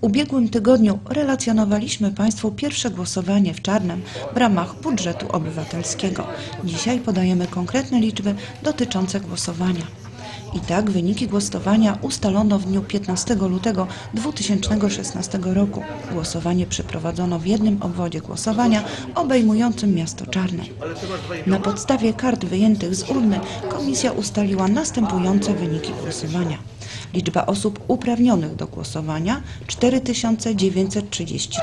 ubiegłym tygodniu relacjonowaliśmy Państwu pierwsze głosowanie w Czarnem w ramach budżetu obywatelskiego. Dzisiaj podajemy konkretne liczby dotyczące głosowania. I tak wyniki głosowania ustalono w dniu 15 lutego 2016 roku. Głosowanie przeprowadzono w jednym obwodzie głosowania obejmującym miasto Czarne. Na podstawie kart wyjętych z urny komisja ustaliła następujące wyniki głosowania. Liczba osób uprawnionych do głosowania 4933.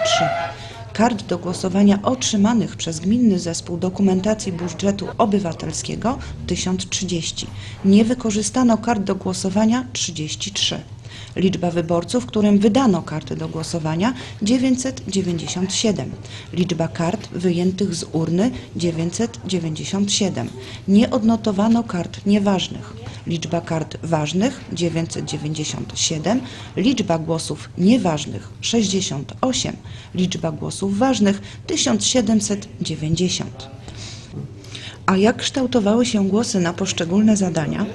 Kart do głosowania otrzymanych przez Gminny Zespół Dokumentacji Budżetu Obywatelskiego 1030. Nie wykorzystano kart do głosowania 33. Liczba wyborców, którym wydano karty do głosowania 997. Liczba kart wyjętych z urny 997. Nie odnotowano kart nieważnych. Liczba kart ważnych 997. Liczba głosów nieważnych 68. Liczba głosów ważnych 1790. A jak kształtowały się głosy na poszczególne zadania?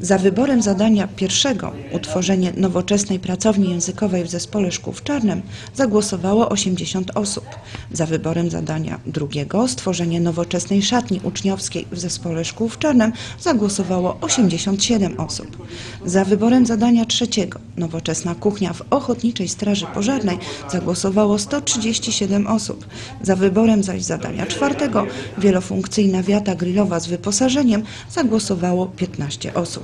Za wyborem zadania pierwszego, utworzenie nowoczesnej pracowni językowej w Zespole Szkół w Czarnem, zagłosowało 80 osób. Za wyborem zadania drugiego, stworzenie nowoczesnej szatni uczniowskiej w Zespole Szkół w Czarnem, zagłosowało 87 osób. Za wyborem zadania trzeciego, nowoczesna kuchnia w Ochotniczej Straży Pożarnej, zagłosowało 137 osób. Za wyborem zaś zadania czwartego, wielofunkcyjna wiata grillowa z wyposażeniem, zagłosowało 15 osób.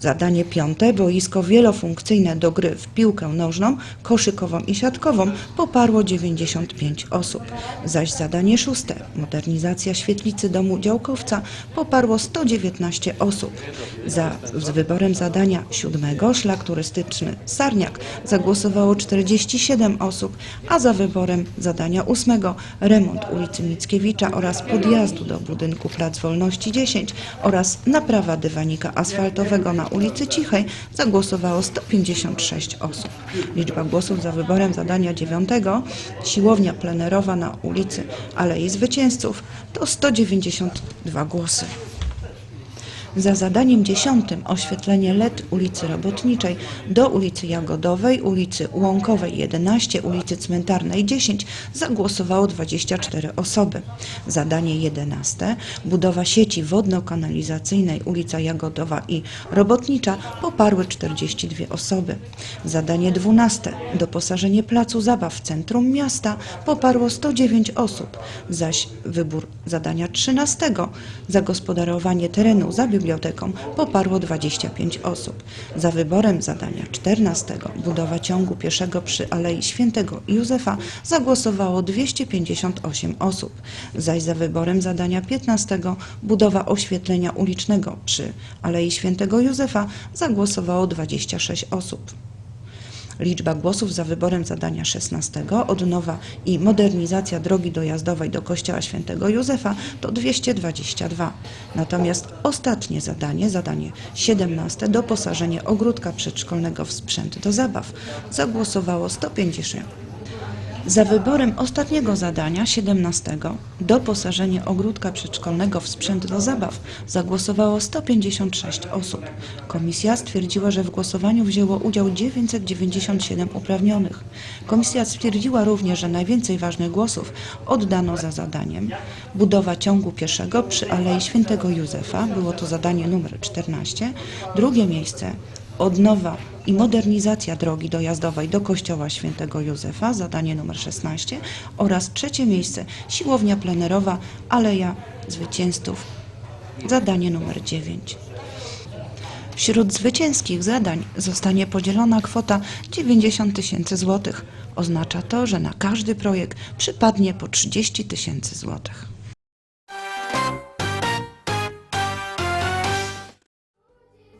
Zadanie piąte, boisko wielofunkcyjne do gry w piłkę nożną, koszykową i siatkową poparło 95 osób. Zaś zadanie szóste, modernizacja świetlicy domu działkowca poparło 119 osób. Za z wyborem zadania siódmego, szlak turystyczny Sarniak zagłosowało 47 osób, a za wyborem zadania ósmego, remont ulicy Mickiewicza oraz podjazdu do budynku Plac Wolności 10 oraz naprawa dywanika asfaltowego na ulicy Cichej zagłosowało 156 osób. Liczba głosów za wyborem zadania dziewiątego, siłownia plenerowa na ulicy Alei Zwycięzców to 192 głosy. Za zadaniem dziesiątym oświetlenie LED ulicy Robotniczej do ulicy Jagodowej, ulicy Łąkowej 11, ulicy Cmentarnej 10 zagłosowało 24 osoby. Zadanie jedenaste budowa sieci wodno-kanalizacyjnej ulica Jagodowa i Robotnicza poparły 42 osoby. Zadanie dwunaste doposażenie placu zabaw w centrum miasta poparło 109 osób, zaś wybór zadania trzynastego zagospodarowanie terenu za biblioteką poparło 25 osób. Za wyborem zadania 14 budowa ciągu pieszego przy Alei Świętego Józefa zagłosowało 258 osób, zaś za wyborem zadania 15 budowa oświetlenia ulicznego przy Alei Świętego Józefa zagłosowało 26 osób. Liczba głosów za wyborem zadania 16, odnowa i modernizacja drogi dojazdowej do Kościoła Świętego Józefa to 222. Natomiast ostatnie zadanie, zadanie 17, doposażenie ogródka przedszkolnego w sprzęt do zabaw, zagłosowało 150. Za wyborem ostatniego zadania, 17, doposażenie ogródka przedszkolnego w sprzęt do zabaw, zagłosowało 156 osób. Komisja stwierdziła, że w głosowaniu wzięło udział 997 uprawnionych. Komisja stwierdziła również, że najwięcej ważnych głosów oddano za zadaniem budowa ciągu pieszego przy Alei Świętego Józefa, było to zadanie numer 14, drugie miejsce odnowa i modernizacja drogi dojazdowej do Kościoła Świętego Józefa, zadanie numer 16 oraz trzecie miejsce siłownia plenerowa Aleja Zwycięzców, zadanie numer 9. Wśród zwycięskich zadań zostanie podzielona kwota 90 tysięcy złotych. Oznacza to, że na każdy projekt przypadnie po 30 tysięcy złotych.